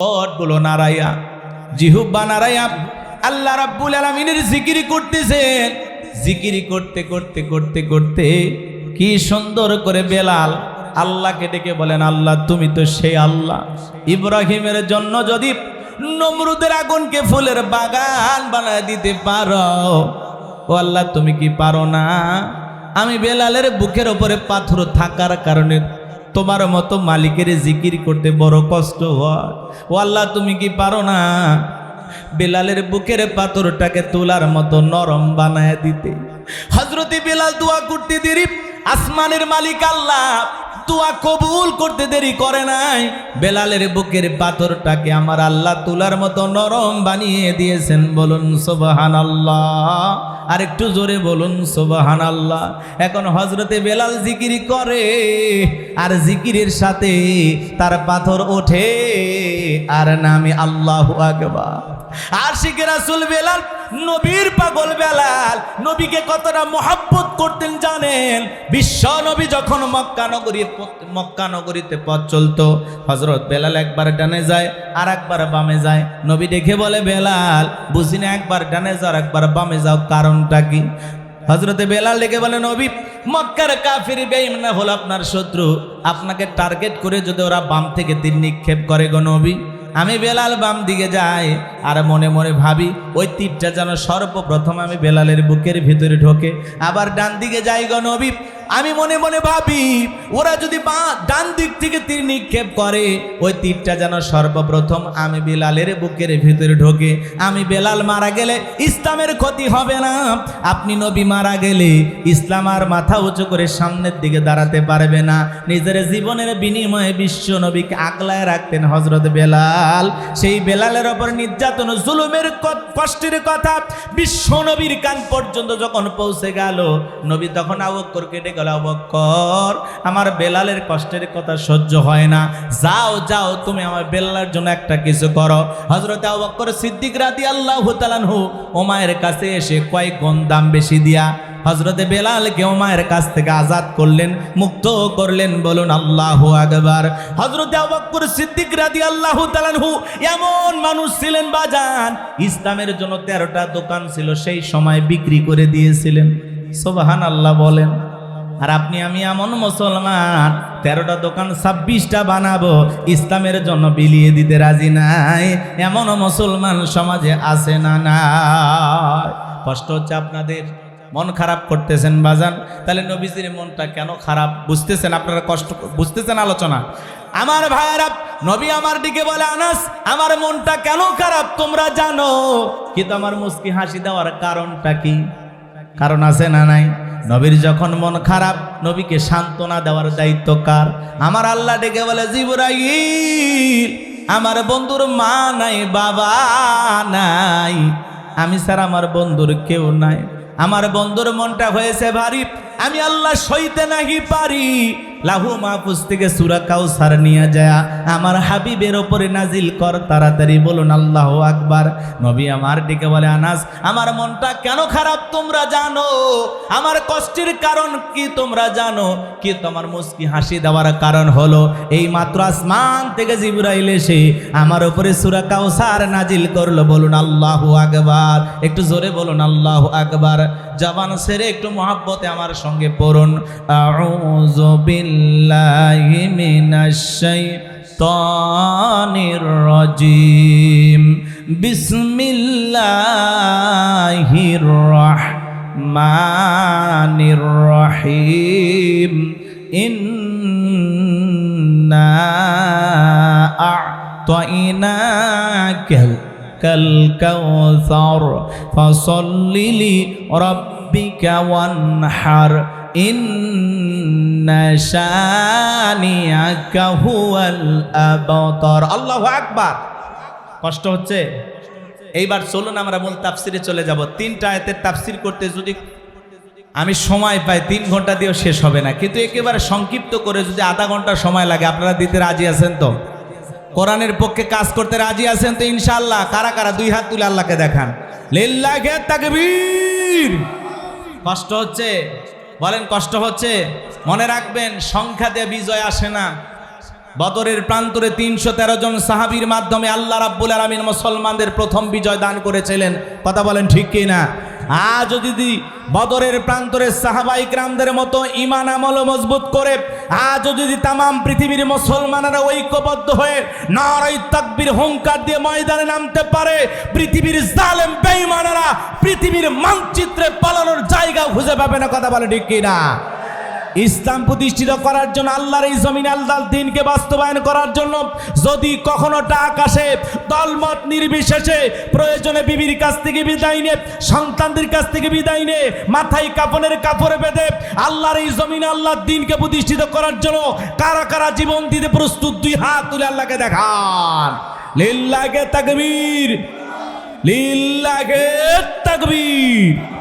ওটগুলো নারাইয়া জিহুব্বা নারাইয়া আল্লাহ রাব্বুল আলামিনের জিকিরি করতেছেন জিকিরি করতে করতে করতে করতে কি সুন্দর করে বেলাল আল্লাহকে ডেকে বলেন, আল্লাহ, তুমি তো সেই আল্লাহ। ইব্রাহিমের জন্য যদি নমরুদের আগুনকে ফুলের বাগান বানায় দিতে পারো, ও আল্লাহ, তুমি কি পারো না? আমি বেলালের বুকের ওপরে পাথর থাকার কারণে তোমার মতো মালিকের জিকির করতে বড় কষ্ট হয়। ও আল্লাহ, তুমি কি পারো না বেলালের বুকের পাথরটাকে তোলার মতো নরম বানায় দিতে? হজরতি বেলাল দোয়া করতে দেরি, আসমানের মালিক আল্লাহ দোয়া কবুল করতে দেরি করে নাই। বেলালের বুকের পাথরটাকে আমার আল্লাহ তুলার মতো নরম বানিয়ে দিয়েছেন। বলুন সোবাহান আল্লাহ আর একটু জোরে বলুন সোবাহান আল্লাহ এখন হজরতে বেলাল জিকিরি করে, আর জিকিরের সাথে তার পাথর ওঠে, আর নামে আল্লাহ আকবার। আর শিখে রাসুল বেলাল, নবীর পাগল বেলাল, নবীকে কতটা মহাব্বত করতেন জানেন? বিশ্ব নবী যখন মক্কা নগরী, মক্কা নগরীতে পথ চলতো হজরত বেলাল একবার ডানে যায় আর একবার বামে যায়। নবী দেখে বলে, বেলাল, বুঝি না একবার ডানে যাও একবার বামে যাও, কারণটা কি? হজরতে বেলাল ডেকে বলে, নবী, মক্কার কাফির বেইমানা হলো আপনার শত্রু। আপনাকে টার্গেট করে যদি ওরা বাম থেকে তীর নিক্ষেপ করে গো নবী, আমি বেলাল বাম দিকে যাই আর মনে মনে ভাবি, ওই তীরটা যেন সর্বপ্রথম আমি বেলালের বুকের ভিতরে ঢোকে। আবার ডান দিকে যাই গো নবী আমি মনে মনে ভাবি, ওরা যদি বা, ডান দিক থেকে তীর নিক্ষেপ করে, ওই তীরটা যেন সর্বপ্রথম আমি বেলালের বুকের ভিতরে ঢোকে। আমি বেলাল মারা গেলে ইসলামের ক্ষতি হবে না। আপনি নবী মারা গেলে ইসলাম আর মাথা উঁচু করে সামনের দিকে দাঁড়াতে পারবে না। নিজের জীবনের বিনিময়ে বিশ্ব নবীকে আগলায় রাখতেন হজরত বেলাল। সেই বেলালের ওপর নির্যাতন জুলুমের কষ্টের কথা বিশ্ব নবীর কান পর্যন্ত যখন পৌঁছে গেল, নবী তখন আবক্কর কেটে গেল, আবক্কর, আমার বেলালের কষ্টের কথা সহ্য হয় না। যাও যাও, তুমি আমার বেলালের জন্য একটা কিছু করো। হজরত আবক্কর সিদ্দিক রাতি আল্লাহ তালানহু ওমায়ের কাছে এসে কয়েক গুণ দাম বেশি দিয়া হজরতে বেলালকে মায়ের কাছ থেকে আজাদ করলেন, মুক্ত করলেন, বলুন আল্লাহ আকবার। হজরতে আবক্কর সিদ্দিক রাদি আল্লাহ তালানহু এমন মানুষ ছিলেন বাজান, ইসলামের জন্য তেরোটা দোকান ছিল, সেই সময় বিক্রি করে দিয়েছিলেন। সোবাহান আল্লাহ বলেন, আর আপনি, আমি এমন মুসলমান, তেরোটা দোকান ছাব্বিশটা বানাবো, ইসলামের জন্য বিলিয়ে দিতে রাজি নাই। এমন মুসলমান সমাজে আছে না না কষ্ট হচ্ছে আপনাদের। মন খারাপ করতেছেন বাজান। তাহলে নবীজির মনটা কেন খারাপ? বুঝতেছেন আপনারা কষ্ট বুঝতেছেন আলোচনা? আমার ভাইয়েরা, নবী আমার দিকে বলে, আনাস, আমার মনটা কেন খারাপ তোমরা জানো? কিন্তু আমার মুস্কি হাসি দেওয়ার কারণটা কি? কারণ আছে না নাই? নবীর যখন মন খারাপ, নবীকে সান্ত্বনা দেওয়ার দায়িত্ব কার? আমার আল্লাহ ডেকে বলে, জিবরাইল, আমার বন্ধুর মা নাই, বাবা নাই। আমি স্যার আমার বন্ধুর কেউ নাই। আমার বন্ধুর মনটা হয়েছে ভারী। আমি আল্লাহ সইতে নাহি পারি। লাহু মাহফুজ থেকে সুরা কাউসার নিয়ে যায়। আমার হাবিবের ওপরে নাজিল কর, তাড়াতাড়ি বলুন, আল্লাহ আকবার। নবী আমার দিকে বলে, আনাস, আমার মনটা কেন খারাপ তোমরা জানো? আমার কষ্টের কারণ কি তোমরা জানো? কি তোমার মুস্কি হাসি দেওয়ার কারণ হলো? এই মাত্র আসমান থেকে জিবরাইল এসে আমার উপরে সুরা কাউসার নাজিল করল। বলুন, আল্লাহ আকবার। একটু জোরে বলুন, আল্লাহ আকবার। জবান সেরে একটু মহাব্বতে আমার সঙ্গে পড়ুন। بالله من الشيطان الرجيم. بسم الله الرحمن الرحيم. إنا أعطيناك الكوثر فصل لربك وانحر. আল্লাহ কষ্ট হচ্ছে? এইবার চলুন আমরা মূল তাফসিরে চলে যাব। তিনটা আয়তের তাফসির করতে যদি আমি সময় পাই, তিন ঘণ্টা দিয়েও শেষ হবে না। কিন্তু একেবারে সংক্ষিপ্ত করে যদি আধা ঘণ্টা সময় লাগে, আপনারা দিতে রাজি আছেন তো? কোরআনের পক্ষে কাজ করতে রাজি আছেন তো ইনশাল্লাহ কারা কারা? দুই হাত তুলে আল্লাহকে দেখান। কষ্ট হচ্ছে? বলেন, কষ্ট হচ্ছে? মনে রাখবেন, সংখ্যা দিয়ে বিজয় আসে না। বদরের প্রান্তরে তিনশো তেরো জন সাহাবীর মাধ্যমে আল্লাহ রাব্বুল আলমিন মুসলমানদের প্রথম বিজয় দান করেছিলেন। কথা বলেন ঠিক কি না আজ যদি বদরের প্রান্তরে সাহাবাই গ্রামদের মতো ইমান আমল মজবুত করে, আজ যদি তামাম পৃথিবীর মুসলমানেরা ঐক্যবদ্ধ হয়ে নারাই তাকবীর, হুঙ্কার দিয়ে ময়দানে নামতে পারে, পৃথিবীর জালেম বেঈমানেরা পৃথিবীর মানচিত্রে পালানোর জায়গা খুঁজে পাবে না কথা বলে ঠিক না ইসলাম প্রতিষ্ঠিত করার জন্য আল্লাহর এই জমিন আল্লাহ দিনকে বাস্তবায়ন করার জন্য যদি কখনো টাক আসে, দলমত নির্বিশেষে প্রয়োজনে বিবির কাছ থেকে বিদায় নে, সন্তানদের কাছ থেকে বিদায় নে, মাথায় কাপনের কাপড়ে বেঁধে আল্লাহর এই জমিন আল্লাহর দিনকে প্রতিষ্ঠিত করার জন্য কারা কারা জীবন দিতে প্রস্তুত, দুই হাত তুলে আল্লাহকে দেখান। লিল্লাকে তাকবীর। লিল্লাকে তাকবীর।